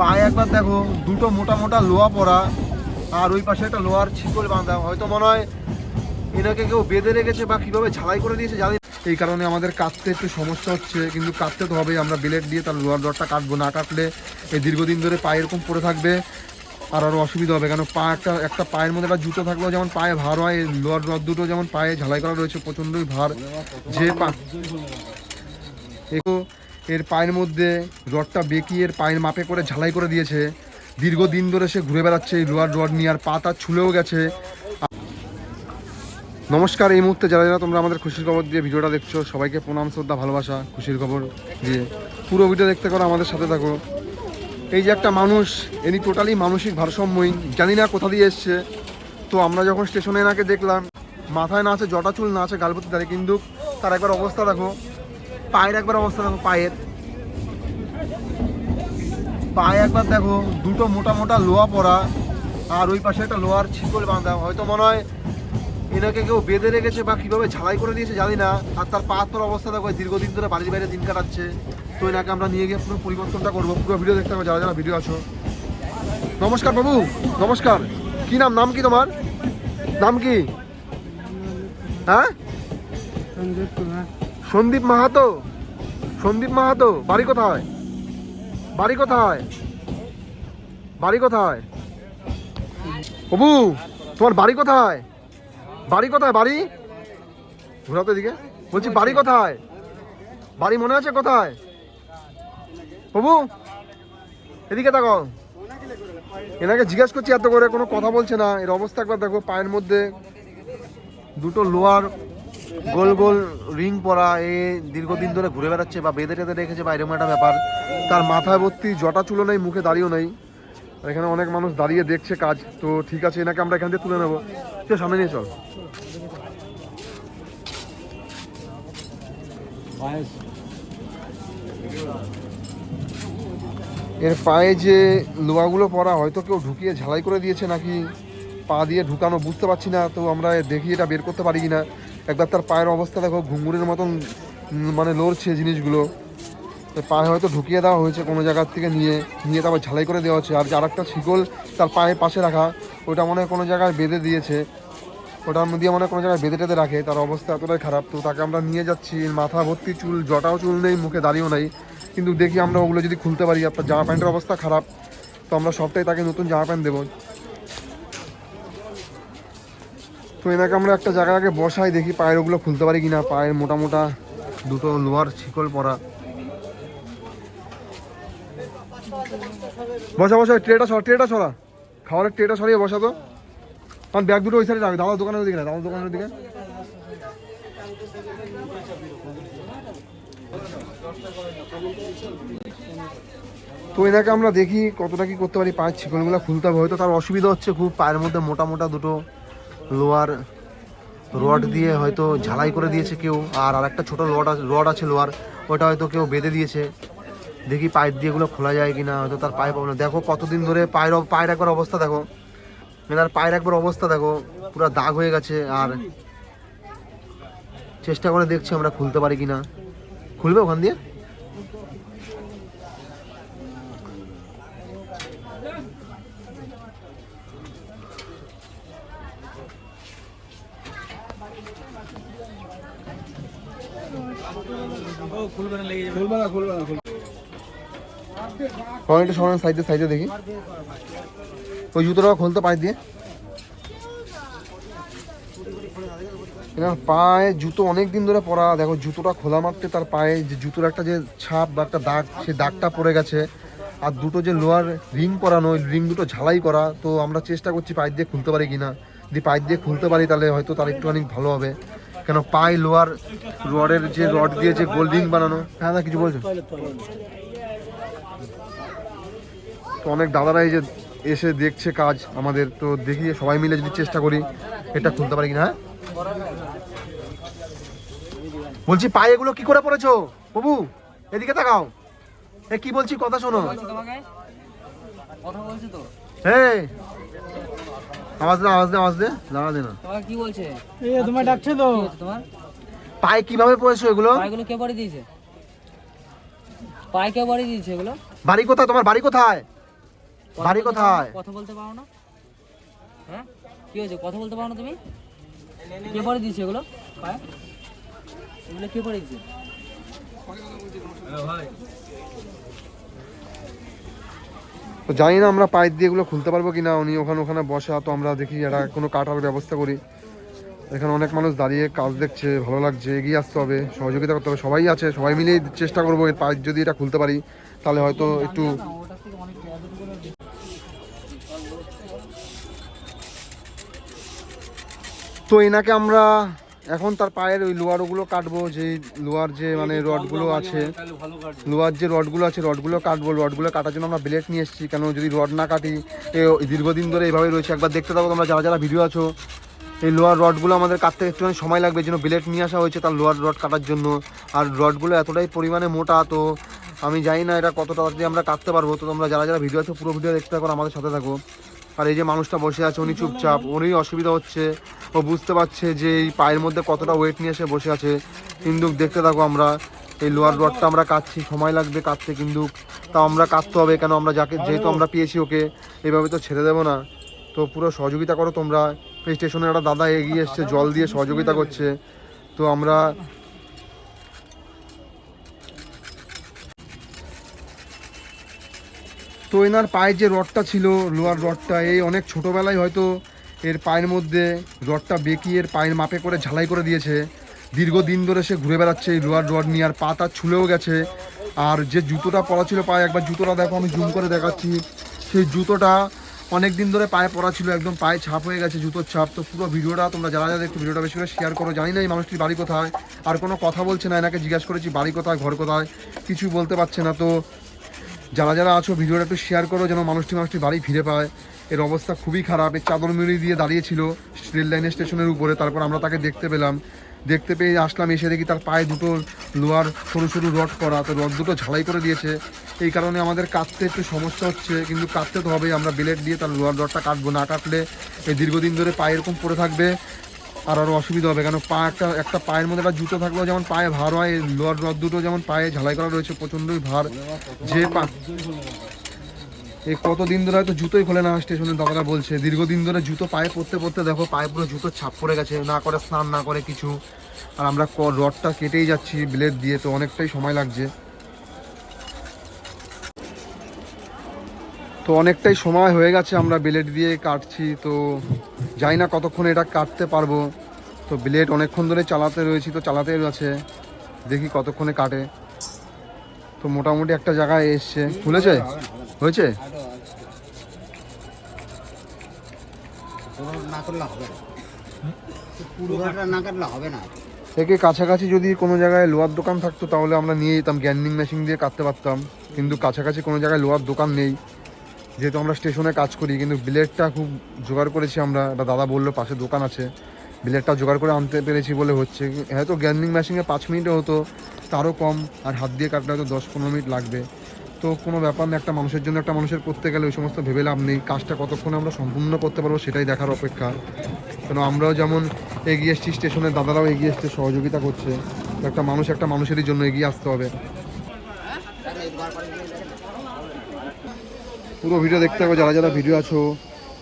পায়ে একবার দেখো, দুটো মোটা মোটা লোহা পরা, আর ওই পাশে একটা লোহার ছিকল বাঁধা হয়তো মনে হয় এনাকে কেউ বেঁধে রেখেছে বা কীভাবে ঝালাই করে দিয়েছে, জানি এই কারণে আমাদের কাটতে একটু সমস্যা হচ্ছে, কিন্তু কাটতে তো হবেই। আমরা ব্লেড দিয়ে তার লোহার রডটা কাটবো, না কাটলে এই দীর্ঘদিন ধরে পায়ে এরকম পড়ে থাকবে, আর আরও অসুবিধা হবে। কেন পা একটা একটা পায়ের মধ্যে একটা জুতো থাকলেও যেমন পায়ে ভার হয় লোহার রড দুটো যেমন পায়ে ঝালাই করা রয়েছে, প্রচণ্ডই ভার। যে পা এর পায়ের মধ্যে রডটা বেঁকিয়ে এর পায়ের মাপে করে ঝালাই করে দিয়েছে। দীর্ঘদিন ধরে সে ঘুরে বেড়াচ্ছে এই লোহার রড নিয়ে আর পা তার ছুলেও গেছে। নমস্কার, এই মুহূর্তে যারা যারা তোমরা আমাদের খুশির খবর দিয়ে ভিডিওটা দেখছ, সবাইকে প্রণাম, শ্রদ্ধা, ভালোবাসা, খুশির খবর দিয়ে পুরো ভিডিও দেখতে করো আমাদের সাথে থাকো। এই যে একটা মানুষ এনি টোটালি মানসিক ভারসাম্যহীন, জানি না কোথা দিয়ে এসছে। তো আমরা যখন স্টেশনে এনাকে দেখলাম, মাথায় না আছে জটা চুল, না আছে গালপতি দাঁড়িয়ে কিন্তু তার একবার অবস্থা দেখো। পায়ের একবার অবস্থা দেখো, পায়ের। পায়ে একবার দেখো, দুটো মোটা মোটা লোহা পরা, আর ওই পাশে একটা লোহার ছিকল বাঁধা। হয়তো মনে হয় এনাকে কেউ বেঁধে রেখেছে বা কীভাবে ঝালাই করে দিয়েছে, জানি না। আর তার পা তোর অবস্থা দেখো দীর্ঘদিন ধরে বাড়ির বাইরে দিন কাটাচ্ছে। তো এনাকে আমরা নিয়ে গিয়ে পুরো পরিবর্তনটা করব। পুরো ভিডিও দেখতে হবে, যারা যারা ভিডিও আছো। নমস্কার বাবু, নমস্কার। কি নাম নাম কি তোমার? নাম কি? হ্যাঁ? সন্দীপ মাহাতো? সন্দীপ মাহাতো, বাড়ি কোথায়? বাড়ি কোথায়? বাড়ি কোথায়? বাবু তোমার বাড়ি কোথায়? বাড়ি কোথায়, বাড়ি? ঘোরাতে দিকে বলছি, বাড়ি কোথায়? বাড়ি মনে আছে কোথায়? বাবু এদিকে তাকাও। এনাকে জিজ্ঞেস করছি এত করে, কোনো কথা বলছে না। এর অবস্থা একবার দেখো, পায়ের মধ্যে দুটো লোয়ার গোল গোল রিং পরা, এ দীর্ঘদিন ধরে ঘুরে বেড়াচ্ছে বা বেঁধে টেঁধে রেখেছে বা এরকম একটা ব্যাপার। তার মাথায় ভর্তি জটা চুলো নেই, মুখে দাঁড়িয়েও নেই। এখানে অনেক মানুষ দাঁড়িয়ে দেখছে কাজ, তো ঠিক আছে, এনাকে আমরা এখান থেকে তুলে নেব। চল সামনে নিয়ে চল। এর পায়ে যে লোহাগুলো পরা, হয়তো কেউ ঢুকিয়ে ঝালাই করে দিয়েছে নাকি পা দিয়ে ঢুকানো, বুঝতে পারছি না, তো আমরা দেখি এটা বের করতে পারি কিনা। একবার তার পায়ের অবস্থা দেখো, ঘুঙুরের মতন মানে লড়ছে জিনিসগুলো। পায়ে হয়তো ঢুকিয়ে দেওয়া হয়েছে কোনো জায়গার থেকে নিয়ে নিয়ে তারপর ঝালাই করে দেওয়া হচ্ছে। আর আর একটা শিকল তার পায়ের পাশে রাখা, ওটা মনে হয় কোনো জায়গায় বেঁধে দিয়েছে। ওটার মধ্যে মনে হয় কোনো জায়গায় বেঁধে টেঁধে রাখে, তার অবস্থা এতটাই খারাপ। তো তাকে আমরা নিয়ে যাচ্ছি মাথা ভর্তি চুল, জটাও চুল নেই, মুখে দাঁড়িয়েও নেই। কিন্তু দেখি আমরা ওগুলো যদি খুলতে পারি, আপনার জামা প্যান্টের অবস্থা খারাপ। তো আমরা সবটাই তাকে নতুন জামা প্যান্ট দেবো। তো এনাকে আমরা একটা জায়গায় আগে বসাই, দেখি পায়ের ওগুলো খুলতে পারি কিনা। পায়ের মোটা মোটা দুটো লোহার শিকল পরা। বসা বসা, ট্রেটা সরা ট্রেটা সরা। খাবারের ট্রেটা সরিয়ে বসা তো। আমার ব্যাগ দুটো ওই সাইডে রাখবে দাদার দোকানের দিকে না, দাদার দোকানের দিকে তো এনাকে আমরা দেখি কতটা কি করতে পারি, পায়ের ছিকলগুলো খুলতে হবে। হয়তো তার অসুবিধা হচ্ছে খুব, পায়ের মধ্যে মোটা মোটা দুটো লোয়ার রড দিয়ে হয়তো ঝালাই করে দিয়েছে কেউ, আর আরেকটা ছোটো রড রড আছে লোয়ার, ওটা হয়তো কেউ বেঁধে দিয়েছে। দেখি পায়ের দিয়ে এগুলো খোলা যায় কি না হয়তো তার পায়ে পাবো না দেখো কতদিন ধরে পায়ের পায়ের একবার অবস্থা দেখো। এনার পায়ের একবার অবস্থা দেখো, পুরো দাগ হয়ে গেছে, আর চেষ্টা করে দেখছি আমরা খুলতে পারি কি না খুলবে ওখান দিয়ে? একটু সাইডে দেখি। ওই জুতোটা খুলতে পায়ে দিয়ে। পায়ে জুতো অনেক দিন ধরে পরা। দেখো, জুতোটা খোলা মারতে তার পায়ে যে জুতোর একটা যে ছাপ বা একটা দাগ সেই দাগটা পড়ে গেছে। আর দুটো যে লোয়ার রিং ওই রিং দুটো ঝালাই করা, তো আমরা চেষ্টা করছি পাইপ দিয়ে খুলতে পারি কিনা। যদি পাইপ দিয়ে খুলতে পারি, তাহলে হয়তো তার একটুখানি ভালো হবে। কেন পায়ে লোয়ার রডের যে রড দিয়ে যে গোল রিং বানানো? হ্যাঁ না কিছু বলছো? তো অনেক দাদারা এই যে এসে দেখছে কাজ আমাদের তো দেখি সবাই মিলে যদি চেষ্টা করি এটা খুলতে পারি কিনা হ্যাঁ? বলছি পায়ে এগুলো কি করে পড়েছো? বাবু এদিকে তাকাও। এ কি বলছি কথা শোনো। তোমাকে। কথা বলছি তো। এই আওয়াজ দে আওয়াজ দে আওয়াজ দে। দাঁড়া দে না তোমাকে কি বলছে? এ তোমার ডাকছে তো। তোমার? পায়ে কীভাবে পড়েছো এগুলো? পায়গুলো কে বাড়ি দিয়েছে? পায়ে কে বাড়ি দিয়েছে এগুলো? বাড়ি কোথায়? তোমার বাড়ি কোথায়? বাড়ি? কোথায়? কথা বলতে পারো না। হ্যাঁ? কি হয়েছে? কথা বলতে পারো না তুমি? কে পরে দিয়েছে এগুলো? পায়ে? এগুলো কে পরে দিয়েছে? তো জানি না আমরা পাইপ দিয়ে এগুলো খুলতে পারব কিনা উনি ওখানে ওখানে বসা তো আমরা দেখি এটা কোনো কাটার ব্যবস্থা করি এখানে অনেক মানুষ দাঁড়িয়ে কাজ দেখছে ভালো লাগছে এগিয়ে আসতে হবে সহযোগিতা করতে হবে সবাই আছে সবাই মিলেই চেষ্টা করব এর পাইপ যদি এটা খুলতে পারি তাহলে হয়তো একটু না, না। তো এনাকে আমরা এখন তার পায়ের ওই লোয়ারগুলো কাটবো যে লোয়ার যে মানে রডগুলো আছে, লোয়ার যে রডগুলো আছে, রডগুলো কাটবো। রডগুলো কাটার জন্য আমরা ব্লেড নিয়ে এসেছি। কেন যদি রড না কাটি দীর্ঘদিন ধরে এইভাবে রয়েছে। একবার দেখতে থাকো তোমরা, যারা যারা ভিডিও আছো, এই লোয়ার রডগুলো আমাদের কাটতে একটুখানি সময় লাগবে জন্য ব্লেড নিয়ে আসা হয়েছে তার লোয়ার রড কাটার জন্য। আর রডগুলো এতটাই পরিমাণে মোটা, তো আমি জানি না এটা কত তাড়াতাড়ি আমরা কাটতে পারব। তো তোমরা যারা যারা ভিডিও আছো, পুরো ভিডিও দেখতে থাকো আমাদের সাথে থাকো। আর এই যে মানুষটা বসে আছে, উনি চুপচাপ, উনি অসুবিধা হচ্ছে। ও বুঝতে পারছে যে এই পায়ের মধ্যে কতটা ওয়েট নিয়ে এসে বসে আছে। কিন্তু দেখতে থাকো আমরা। এই লোয়ার রডটা আমরা কাটছি, সময় লাগবে কাটতে কিন্তু তাও আমরা কাটতে হবে কেন? আমরা যাকে, যেহেতু আমরা পেয়েছি ওকে, এভাবে তো ছেড়ে দেবো না। তো পুরো সহযোগিতা করো তোমরা। স্টেশনে একটা দাদা এগিয়ে এসছে, জল দিয়ে সহযোগিতা করছে। তো আমরা তো এনার পায়ে যে রডটা ছিল লোয়ার রডটা, এই অনেক ছোটোবেলায় হয়তো এর পায়ের মধ্যে রডটা বেঁকিয়ে এর পায়ের মাপে করে ঝালাই করে দিয়েছে। দীর্ঘদিন ধরে সে ঘুরে বেড়াচ্ছে, এই লোয়ার রড নিয়ে আর পা তার ছুলেও গেছে। আর যে জুতোটা পরা ছিল পায়ে, একবার জুতোটা দেখো, আমি জুম করে দেখাচ্ছি। সেই জুতোটা অনেক দিন ধরে পায়ে পরা ছিল, একদম পায়ে ছাপ হয়ে গেছে জুতোর ছাপ। তো পুরো ভিডিওটা তোমরা যারা যারা একটু ভিডিওটা বেশি করে শেয়ার করো। জানি না এই মানুষটির বাড়ি কোথায়, আর কোনো কথা বলছে না, এনাকে জিজ্ঞাসা করেছি, বাড়ি কোথায়, ঘর কোথায় কিছু বলতে পারছে না। তো যারা যারা আছো, ভিডিওটা একটু শেয়ার করো যেন মানুষটি মানুষটি বাড়ি ফিরে পায়। এর অবস্থা খুবই খারাপ। এর চাদর মুড়ি দিয়ে দাঁড়িয়েছিল রেল লাইনের স্টেশনের উপরে, তারপর আমরা তাকে দেখতে পেলাম। দেখতে পেয়ে আসলাম, এসে দেখি তার পায়ে দুটো লোহার সরু সরু রড করা। তো রড দুটো ঝালাই করে দিয়েছে। এই কারণে আমাদের কাটতে একটু সমস্যা হচ্ছে, কিন্তু কাটতে তো হবে আমরা ব্লেড দিয়ে তার লোহার রডটা কাটবো। না কাটলে এই দীর্ঘদিন ধরে পায়ে এরকম পড়ে থাকবে। আর আরও অসুবিধা হবে, কেন পা একটা একটা পায়ের মধ্যে একটা জুতো থাকলেও যেমন পায়ে ভার হয় লোহার রড দুটো যেমন পায়ে ঝালাই করা রয়েছে, প্রচণ্ডই ভার। যে পা এই কতদিন ধরে হয়তো জুতোই খোলে না স্টেশনে দাদারা বলছে, দীর্ঘদিন ধরে জুতো পায়ে পরতে পরতে দেখো, পায়ে পুরো জুতো ছাপ পড়ে গেছে, না করে স্নান, না করে কিছু। আর আমরা রডটা কেটেই যাচ্ছি, ব্লেড দিয়ে, তো অনেকটাই সময় লাগছে। তো অনেকটাই সময় হয়ে গেছে, আমরা ব্লেড দিয়ে কাটছি, তো জানি না কতক্ষণ এটা কাটতে পারব। তো ব্লেড অনেকক্ষণ ধরে চালাতে রয়েছি, তো চালাতে আছে। দেখি কতক্ষণে কাটে। তো মোটামুটি একটা জায়গায় এসছে। খুলেছে? হয়েছে? থেকে কাছাকাছি যদি কোনো জায়গায় লোহার দোকান থাকতো, তাহলে আমরা নিয়ে যেতাম। গ্যান্ডিং মেশিন দিয়ে কাটতে পারতাম। কিন্তু কাছাকাছি কোনো জায়গায় লোহার দোকান নেই। যেহেতু আমরা স্টেশনে কাজ করি, কিন্তু ব্লেডটা খুব জোগাড় করেছি আমরা। একটা দাদা বলল, পাশে দোকান আছে। ব্লেডটা জোগাড় করে আনতে পেরেছি বলে হচ্ছে। হয়তো গ্যান্ডিং মেশিনে পাঁচ মিনিটে হতো, তারও কম। আর হাত দিয়ে কাটলে হয়তো দশ পনেরো মিনিট লাগবে। তো কোনো ব্যাপার না একটা মানুষের জন্য একটা মানুষের করতে গেলে ওই সমস্ত ভেবে লাভ নেই। কাজটা কতক্ষণে আমরা সম্পূর্ণ করতে পারব সেটাই দেখার অপেক্ষা। কেন, আমরাও যেমন এগিয়ে এসছি স্টেশনের দাদারাও এগিয়ে এসছে, সহযোগিতা করছে। একটা মানুষ একটা মানুষেরই জন্য এগিয়ে আসতে হবে। পুরো ভিডিও দেখতে হবে যারা যারা ভিডিও আছো,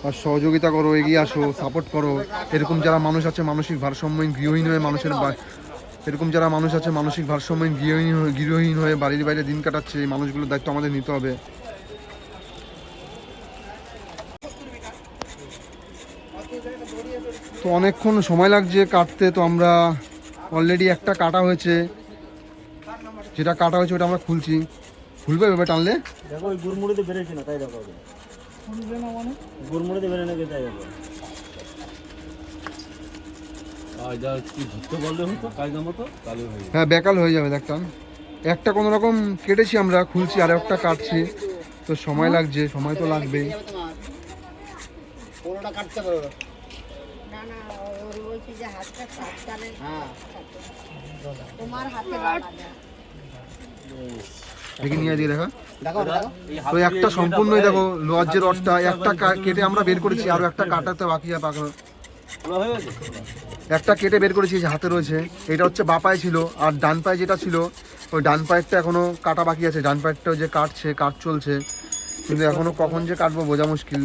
আর সহযোগিতা করো, এগিয়ে আসো সাপোর্ট করো, এরকম যারা মানুষ আছে, মানসিক ভারসাম্যহীন, গৃহহীন হয়ে মানুষের এরকম যারা মানুষ আছে, মানসিক ভারসাম্যহীন, গৃহহীন গৃহহীন হয়ে বাড়ির বাইরে দিন কাটাচ্ছে, এই মানুষগুলোর দায়িত্ব আমাদের নিতে হবে। তো অনেকক্ষণ সময় লাগছে কাটতে, তো আমরা অলরেডি একটা কাটা হয়েছে। যেটা কাটা হয়েছে, ওটা আমরা খুলছি। খুলবে এভাবে টানলে দেখো ওই গুড়মুড়িতে বেরোচ্ছে না তাই দেখো গুড়মুড়িতে বেরোয় নাকি তাই দেখো। হয়ে। হ্যাঁ বেকাল হয়ে যাবে দেখতাম। একটা কোনো রকম কেটেছি আমরা খুলছি আর একটা কাটছি। তো সময় লাগছে সময় তো লাগবেই। হ্যাঁ। তোমার হাতে দেখি নিয়ে দিয়ে দেখা। তো একটা সম্পূর্ণই দেখো যে রডটা একটা কা- কেটে আমরা বের করেছি আর একটা কাটাতে বাকি আছে পাকা। খোলা হয়ে গেছে? একটা কেটে বের করেছি হাতে রয়েছে। এটা হচ্ছে বা পায়ে ছিল আর ডান পায়ে যেটা ছিল ওই ডান পায়েরটা এখনও কাটা বাকি আছে। ডান পায়েরটা যে কাটছে কাট চলছে। কিন্তু এখনও কখন যে কাটবো বোঝা মুশকিল।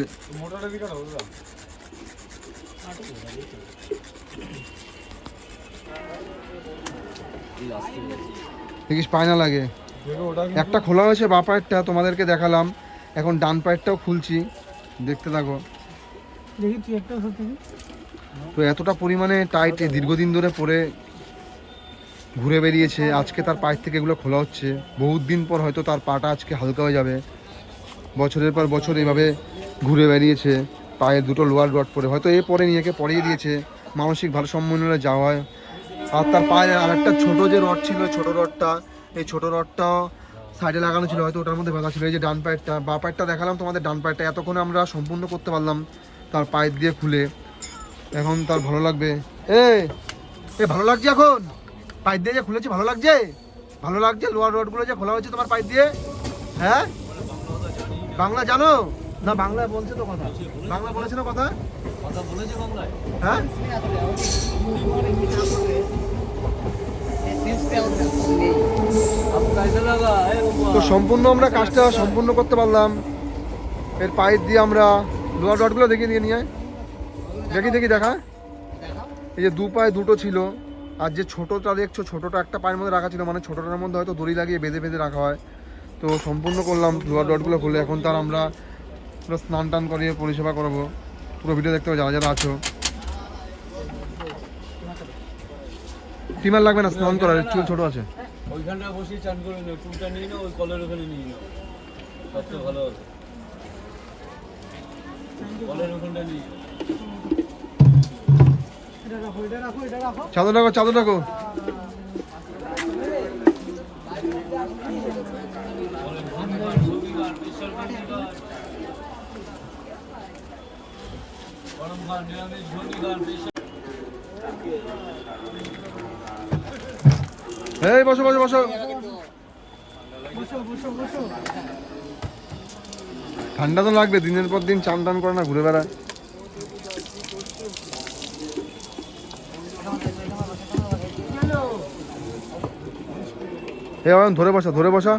দেখিস পায় না লাগে। একটা খোলা হয়েছে বা পায়েরটা, তোমাদেরকে দেখালাম। এখন ডান পায়েরটাও খুলছি, দেখতে থাকো। তো এতটা পরিমাণে টাইট দীর্ঘদিন ধরে পরে ঘুরে বেরিয়েছে, আজকে তার পায়ের থেকে এগুলো খোলা হচ্ছে। বহুত দিন পর হয়তো তার পাটা আজকে হালকা হয়ে যাবে। বছরের পর বছর এইভাবে ঘুরে বেরিয়েছে, পায়ের দুটো লোয়ার রড পরে। হয়তো এ পরে নিয়ে পরিয়ে দিয়েছে। মানসিক ভারসাম্য যাওয়া আর তার পায়ে আর একটা ছোটো যে রড ছিল, ছোটো রডটা এই ছোট রডটাও সাইডে লাগানো ছিল হয়তো ওটার মধ্যে ব্যথা ছিল। এই যে ডান পায়েরটা বা পায়েরটা দেখালাম তোমাদের ডান পায়েরটা এতক্ষণে আমরা সম্পূর্ণ করতে পারলাম তার পায়ের দিয়ে খুলে। এখন তার ভালো লাগবে। এ এ ভালো লাগছে এখন? পাইপ দিয়ে যে খুলেছে ভালো লাগছে? ভালো লাগছে? লোয়ার রডগুলো যে খোলা হয়েছে তোমার পাইপ দিয়ে? হ্যাঁ? বাংলা জানো? না বাংলা বলছে তো কথা। বাংলা বলেছে না কথা? কথা বলেছে বাংলায়। হ্যাঁ আপ কাইসে লাগা এ বাবা তো সম্পূর্ণ আমরা কাজটা সম্পূর্ণ করতে পারলাম। এর পাইপ দিয়ে আমরা লোয়ার রডগুলো দেখিয়ে দিয়ে নিয়ে। দেখি দেখি, দেখা। এই যে দু পায়ে দুটো ছিল। আর যে ছোটোটা দেখছ, ছোটোটা একটা পায়ের মধ্যে রাখা ছিল। মানে ছোটোটার মধ্যে হয়তো দড়ি লাগিয়ে বেঁধে বেঁধে রাখা হয়। তো সম্পূর্ণ করলাম লোয়ার রডগুলো খুলে। এখন তার আমরা পুরো স্নান টান করিয়ে পরিষেবা করাবো। পুরো ভিডিও দেখতে হবে, যারা যারা আছো। টিমার লাগবে না? স্নান করার চুল ছোটো আছে। ওইখানটা বসে চান করে নাও চুলটা নিয়ে নাও ওই কলের ওখানে নিয়ে নাও। সবচেয়ে ভালো হবে। কলের ওখানটা নিয়ে। চাদর রাখো চাদর রাখো। গরম খান নিরামিষ। এই, বসো বসো বসো। ঠান্ডা তো লাগবে, দিনের পর দিন চান টান করে না ঘুরে বেড়ায়। ধরে বসা ধরে বসা।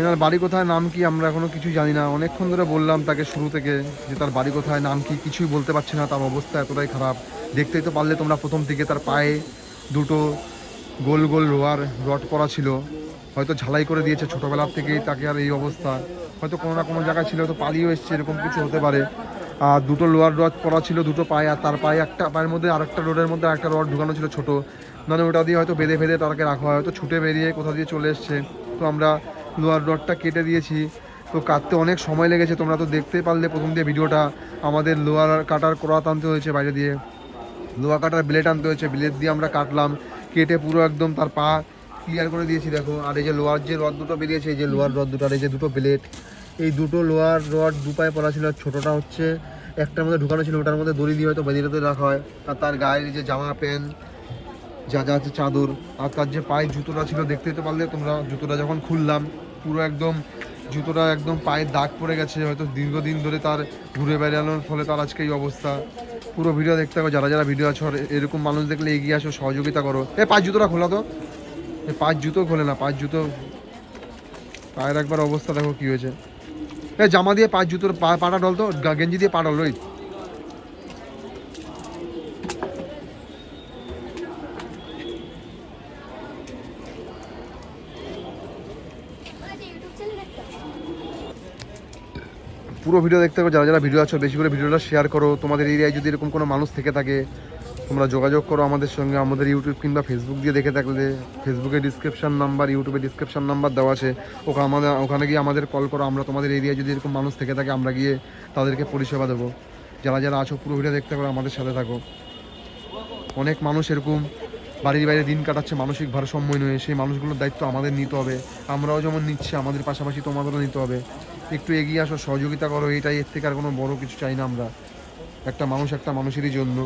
এনার বাড়ি কোথায়, নাম কি আমরা এখনও কিছু জানি না। অনেকক্ষণ ধরে বললাম তাকে শুরু থেকে যে তার বাড়ি কোথায়, নাম কি, কিছুই বলতে পারছে না, তার অবস্থা এতটাই খারাপ। দেখতেই তো পারলে তোমরা প্রথম থেকে তার পায়ে দুটো গোল গোল রোয়ার রড পরা ছিল। হয়তো ঝালাই করে দিয়েছে ছোটোবেলার থেকেই তাকে আর এই অবস্থা। হয়তো কোনো না কোনো জায়গায় ছিল হয়তো পালিয়েও এসছে, এরকম কিছু হতে পারে। আর দুটো লোয়ার রড পরা ছিল, দুটো পায়ে, আর তার পায়ে একটা পায়ের মধ্যে আরেকটা রোডের মধ্যে একটা রড ঢুকানো ছিল ছোটো। মানে ওটা দিয়ে হয়তো বেঁধে বেঁধে তাকে রাখা হয়, হয়তো ছুটে বেরিয়ে কোথা দিয়ে চলে এসছে। তো আমরা লোয়ার রডটা কেটে দিয়েছি। তো কাটতে অনেক সময় লেগেছে, তোমরা তো দেখতেই পারলে প্রথম দিয়ে ভিডিওটা। আমাদের লোয়ার কাটার করাত আনতে হয়েছে বাইরে দিয়ে। লোহা কাটার ব্লেড আনতে হয়েছে, ব্লেড দিয়ে আমরা কাটলাম। কেটে পুরো একদম তার পা ক্লিয়ার করে দিয়েছি, দেখো। আর এই যে লোয়ার যে রড দুটো বেরিয়েছে, এই যে লোয়ার রড দুটো, আর এই যে দুটো ব্লেড। এই দুটো লোয়ার রড দু পায়ে পড়া ছিল ছোটোটা হচ্ছে একটার মধ্যে ঢুকানো ছিল, ওটার মধ্যে দড়ি দিয়ে হয়তো বেঁধে রাখা হয়। আর তার গায়ের যে জামা প্যান্ট যা যা আছে চাদর আর তার যে পায়ের জুতোটা ছিল দেখতেই তো পারলে তোমরা জুতোটা যখন খুললাম, পুরো একদম জুতোটা একদম পায়ের দাগ পড়ে গেছে, হয়তো দীর্ঘদিন ধরে তার ঘুরে বেড়ানোর ফলে তার আজকে এই অবস্থা। পুরো ভিডিও দেখতে হবে যারা যারা ভিডিও আছো এরকম মানুষ দেখলে এগিয়ে আসো, সহযোগিতা করো। এ পাঁচ জুতোটা খোলা তো। এ পাঁচ জুতো খোলে না পাঁচ জুতো। পায়ের একবার অবস্থা দেখো কি হয়েছে। এ, জামা দিয়ে পাঁচ জুতোর পা, পাটা ডল তো গেঞ্জি দিয়ে পা ডল পুরো ভিডিও দেখতে হবে যারা যারা ভিডিও আছো, বেশি করে ভিডিওটা শেয়ার করো। তোমাদের এরিয়ায় যদি এরকম কোনো মানুষ থেকে থাকে, তোমরা যোগাযোগ করো আমাদের সঙ্গে। আমাদের ইউটিউব কিংবা ফেসবুক দিয়ে দেখে থাকলে ফেসবুকে ডিসক্রিপশন নাম্বার ইউটিউবে ডিসক্রিপশন নাম্বার দেওয়া আছে। ওখানে আমাদের ওখানে গিয়ে আমাদের কল করো। আমরা তোমাদের এরিয়ায় যদি এরকম মানুষ থেকে থাকে, আমরা গিয়ে তাদেরকে পরিষেবা দেবো। যারা যারা আছো, পুরো ভিডিও দেখতে পারো আমাদের সাথে থাকো। অনেক মানুষ এরকম বাড়ির বাইরে দিন কাটাচ্ছে, মানসিক ভারসাম্য নিয়ে সেই মানুষগুলোর দায়িত্ব আমাদের নিতে হবে। আমরাও যেমন নিচ্ছি, আমাদের পাশাপাশি তোমাদেরও নিতে হবে। একটু এগিয়ে আসো, সহযোগিতা করো, এটাই এর থেকে আর কোনো বড় কিছু চাই না আমরা। একটা মানুষ একটা মানুষেরই জন্য।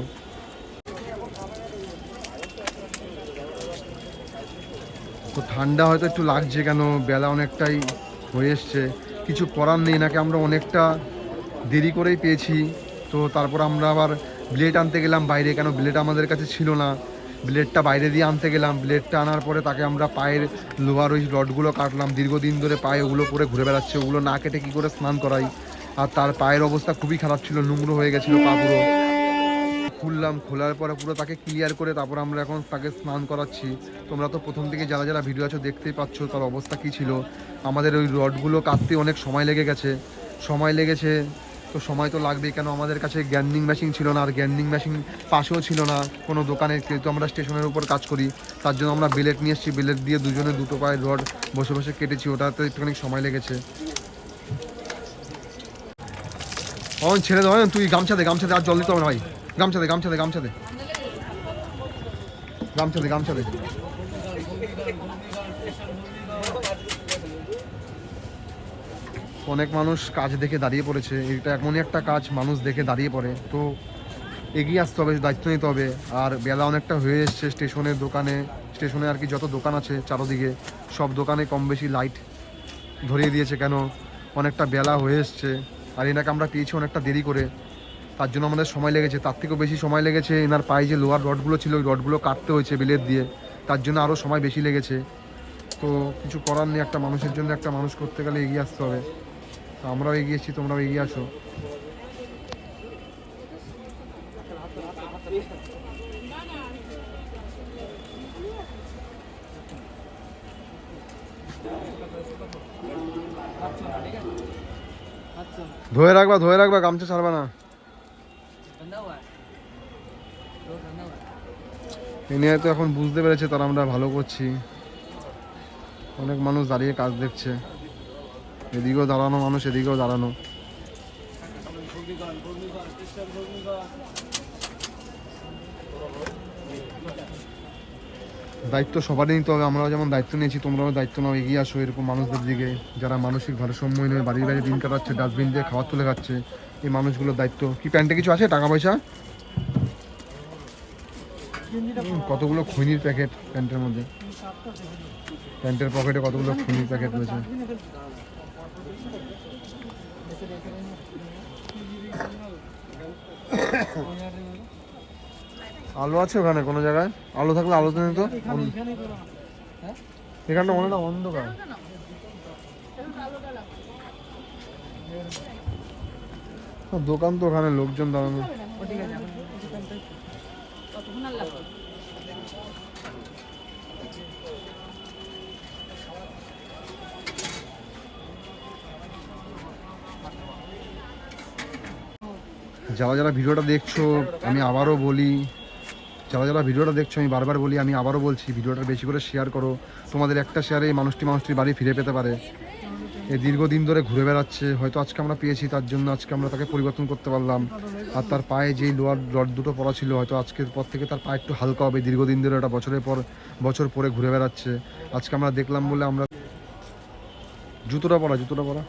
তো ঠান্ডা হয়তো একটু লাগছে কেন? বেলা অনেকটাই হয়ে এসছে। কিছু করার নেই, নাকি আমরা অনেকটা দেরি করেই পেয়েছি। তো তারপর আমরা আবার ব্লেড আনতে গেলাম, বাইরে কেন? ব্লেড আমাদের কাছে ছিল না। ব্লেডটা বাইরে দিয়ে আনতে গেলাম। ব্লেডটা আনার পরে তাকে আমরা পায়ের লোহার ওই রডগুলো কাটলাম। দীর্ঘদিন ধরে পায়ে ওগুলো পরে ঘুরে বেড়াচ্ছে। ওগুলো না কেটে কী করে স্নান করাই? আর তার পায়ের অবস্থা খুবই খারাপ ছিল, নোংরো হয়ে গেছিল পা পুরো। খুললাম, খোলার পরে পুরো তাকে ক্লিয়ার করে তারপর আমরা এখন তাকে স্নান করাচ্ছি। তোমরা তো প্রথম থেকে যারা যারা ভিডিও আছো দেখতেই পাচ্ছ তার অবস্থা কী ছিল। আমাদের ওই রডগুলো কাটতে অনেক সময় লেগে গেছে। সময় লেগেছে তো সময় তো লাগবেই কেন আমাদের কাছে গ্যান্ডিং মেশিন ছিল না আর গ্যান্ডিং মেশিন পাশেও ছিল না কোনো দোকানে যেহেতু আমরা স্টেশনের উপর কাজ করি তার জন্য আমরা বিলেট নিয়ে এসেছি বিলেট দিয়ে দুজনে দুটো পায়ে রড বসে বসে কেটেছি ওটাতে একটুখানি সময় লেগেছে। অন ছেড়ে দাও অয়ন, তুই গামছা দে গামছা দে আর জল দিতে হবে না ভাই। গামছা দে গামছা দে গামছা দে গামছা দে গামছা দে অনেক মানুষ কাজ দেখে দাঁড়িয়ে পড়েছে। এটা এমনই একটা কাজ, মানুষ দেখে দাঁড়িয়ে পড়ে। তো এগিয়ে আসতে হবে, দায়িত্ব নিতে হবে। আর বেলা অনেকটা হয়ে এসছে স্টেশনের দোকানে। স্টেশনে আর কি যত দোকান আছে চারোদিকে, সব দোকানে কম বেশি লাইট ধরিয়ে দিয়েছে কেন? অনেকটা বেলা হয়ে এসছে। আর এনাকে আমরা পেয়েছি অনেকটা দেরি করে। তার জন্য আমাদের সময় লেগেছে। তার থেকেও বেশি সময় লেগেছে এনার পায়ে যে লোহার রডগুলো ছিল, ওই রডগুলো কাটতে হয়েছে বিলের দিয়ে। তার জন্য আরও সময় বেশি লেগেছে। তো কিছু করার নেই, একটা মানুষের জন্য একটা মানুষ করতে গেলে এগিয়ে আসতে হবে। আমরাও এগিয়েছি তোমরাও এগিয়ে আসো। ধরে রাখবা ধরে রাখবা, গামছা ছাড়বা না। এনে তো এখন বুঝতে পেরেছে তারা আমরা ভালো করছি। অনেক মানুষ দাঁড়িয়ে কাজ দেখছে। এদিকেও দাঁড়ানো, মানুষ এদিকেও দাঁড়ানো। দায়িত্ব সবারই নিতে হবে, আমরাও যেমন দায়িত্ব নিয়েছি, তোমরাও দায়িত্ব নাও, এগিয়ে আসো এরকম মানুষদের দিকে। যারা মানসিক ভারসাম্য নিয়ে বাড়ির বাইরে দিন কাটাচ্ছে ডাস্টবিন দিয়ে খাবার তুলে খাচ্ছে, এই মানুষগুলোর দায়িত্ব। কি, প্যান্টে কিছু আছে? টাকা পয়সা কতগুলো খৈনির প্যাকেট প্যান্টের মধ্যে? প্যান্টের পকেটে কতগুলো খৈনির প্যাকেট রয়েছে? আলো আছে ওখানে কোনো জায়গায়? আলো থাকলে আলো নেই তো এখানটা মনে হয় অন্ধকার। দোকান তো ওখানে লোকজন দাঁড়ানো। যারা যারা ভিডিওটা দেখছ, আমি আবারও বলি, যারা যারা ভিডিওটা দেখছ, আমি বারবার বলি, আমি আবারও বলছি, ভিডিওটা বেশি করে শেয়ার করো। তোমাদের একটা শেয়ারে এই মানুষটি মানুষটির বাড়ি ফিরে পেতে পারে। এই দীর্ঘদিন ধরে ঘুরে বেড়াচ্ছে, হয়তো আজকে আমরা পেয়েছি তার জন্য, আজকে আমরা তাকে পরিবর্তন করতে পারলাম। আর তার পায়ে যেই লোয়ার রড দুটো পড়া ছিল, হয়তো আজকের পর থেকে তার পা একটু হালকা হবে। দীর্ঘদিন ধরে ওটা বছরের পর বছর পরে ঘুরে বেড়াচ্ছে। আজকে আমরা দেখলাম বলে আমরা জুতোটা পরা জুতোটা পরা।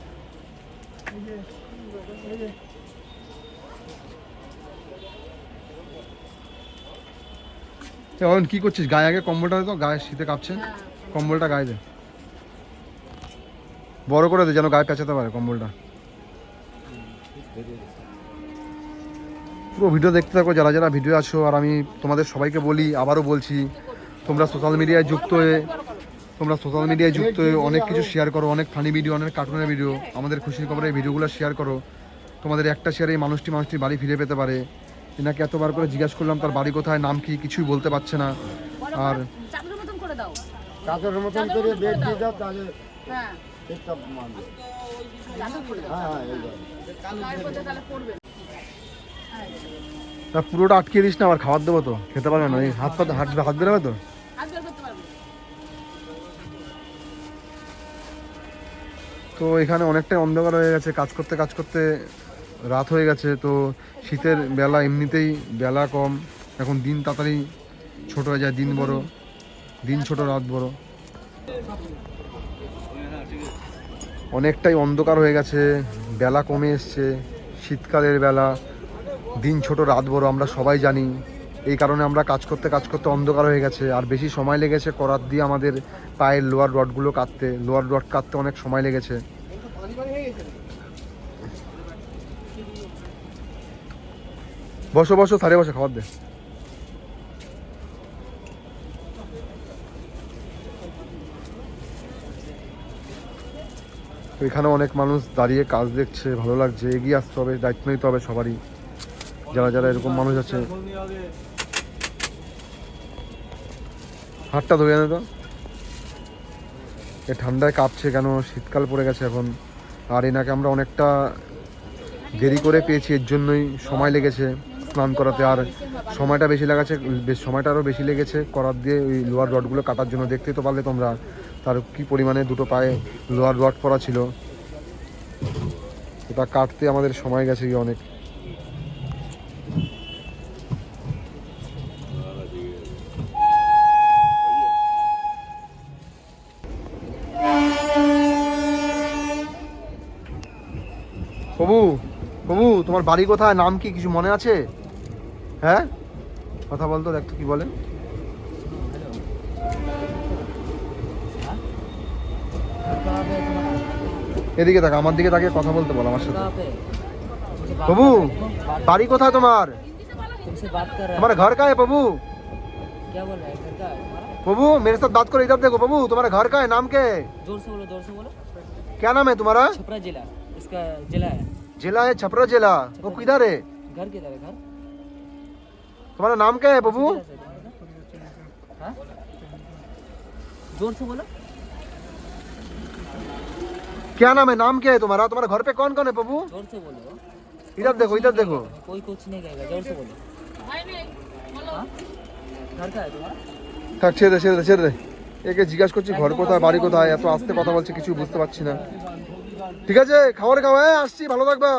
এ, অয়ন কি করছিস? গায়ে আগে কম্বলটা তো গায়ে শীতে কাঁপছে। কম্বলটা গায়ে দে। বড় করে দে যেন গায়ে পেঁচাতে পারে কম্বলটা। পুরো ভিডিও দেখতে থাকো যারা যারা ভিডিও আছো আর আমি তোমাদের সবাইকে বলি আবারও বলছি তোমরা সোশ্যাল মিডিয়ায় যুক্ত হয়ে তোমরা সোশ্যাল মিডিয়ায় যুক্ত হয়ে অনেক কিছু শেয়ার করো অনেক ফানি ভিডিও অনেক কার্টুনের ভিডিও আমাদের খুশির খবরের ভিডিওগুলো শেয়ার করো। তোমাদের একটা শেয়ারে মানুষটি মানুষটি বাড়ি ফিরে পেতে পারে। এনাকে এতবার করে জিজ্ঞাসা করলাম তার বাড়ি কোথায়? নাম কি? কিছুই বলতে পারছে না। আর চাদরের মতন করে দাও। চাদরের মতন করে বেড দিয়ে দাও। তাহলে হ্যাঁ। হ্যাঁ হ্যাঁ তা পুরোটা আটকে দিস না আবার খাবার দেবো তো। খেতে পারবে না? এই হাত পা হাত হাত বেরোবে তো? তো এখানে অনেকটাই অন্ধকার হয়ে গেছে। কাজ করতে কাজ করতে রাত হয়ে গেছে, তো শীতের বেলা এমনিতেই বেলা কম। এখন দিন তাড়াতাড়ি ছোট হয়ে যায়, দিন বড়। দিন ছোট, রাত বড়। অনেকটাই অন্ধকার হয়ে গেছে, বেলা কমে এসছে, শীতকালের বেলা। দিন ছোট, রাত বড়, আমরা সবাই জানি। এই কারণে আমরা কাজ করতে কাজ করতে অন্ধকার হয়ে গেছে। আর বেশি সময় লেগেছে করাত দিয়ে আমাদের পায়ের লোয়ার রডগুলো কাটতে। লোয়ার রড কাটতে অনেক সময় লেগেছে। বসো বসো সারে বসে, খাবার দে। এখানে অনেক মানুষ দাঁড়িয়ে কাজ দেখছে, ভালো লাগছে, এগিয়ে আসতে হবে, দায়িত্ব নিতে হবে সবারই। যারা যারা এরকম মানুষ আছে। হাতটা ধরে আনে তো। এ ঠান্ডায় কাঁপছে কেন? শীতকাল পড়ে গেছে এখন। আর এনাকে আমরা অনেকটা দেরি করে পেয়েছি, এর জন্যই সময় লেগেছে স্নান করাতে। আর সময়টা বেশি লাগাচ্ছে সময়টা আরও বেশি লেগেছে করার দিয়ে ওই লোয়ার রডগুলো কাটার জন্য। দেখতে তো পারলে তোমরা, তার কি পরিমাণে দুটো পায়ে লোয়ার রড পরা ছিল। ওটা কাটতে আমাদের সময় গেছে অনেক। তোমার বাড়ি কোথায় নাম কি কিছু মনে আছে হ্যাঁ কথা বলতো দেখ তো কি বলে कहाँ पे है तुम्हारा এদিকে তাকে আমার দিকে তাকে কথা বলতে বল আমার সাথে कहाँ पे तुमसे बात প্রভু कर रहा है। बात- বাড়ি কোথায় তোমার तुमसे बात कर रहा तुम्हारा घर का है प्रभु है क्या बोल रहा है घर का है तुम्हारा प्रभु मेरे साथ बात करो इधर देखो प्रभु तुम्हारा घर का है नाम क्या है जोर से बोलो जोर से बोलो क्या नाम है तुम्हारा छपरा जिला इसका जिला है जिला है छपरा जिला वो किधर है घर किधर है घर तुम्हारा नाम क्या है प्रभु जिला से तुम्हारा? हाँ? जोर से बोलो क्या नाम है नाम क्या है तुम्हारा तुम्हारा घर पे कौन कौन है प्रभु जोर से बोलो इधर देखो इधर देखो कोई कुछ नहीं कहेगा जोर से बोलो हाँ? घर का है तुम्हारा থাক ছেড়ে দে ছেড়ে দে ছেড়ে দে একে জিজ্ঞাসা করছি ঘর কোথায় বাড়ি কোথায় এত আস্তে কথা বলছে কিছু বুঝতে পারছি না ঠিক আছে খাবার খাওয়া হ্যাঁ আসছি ভালো থাকবা।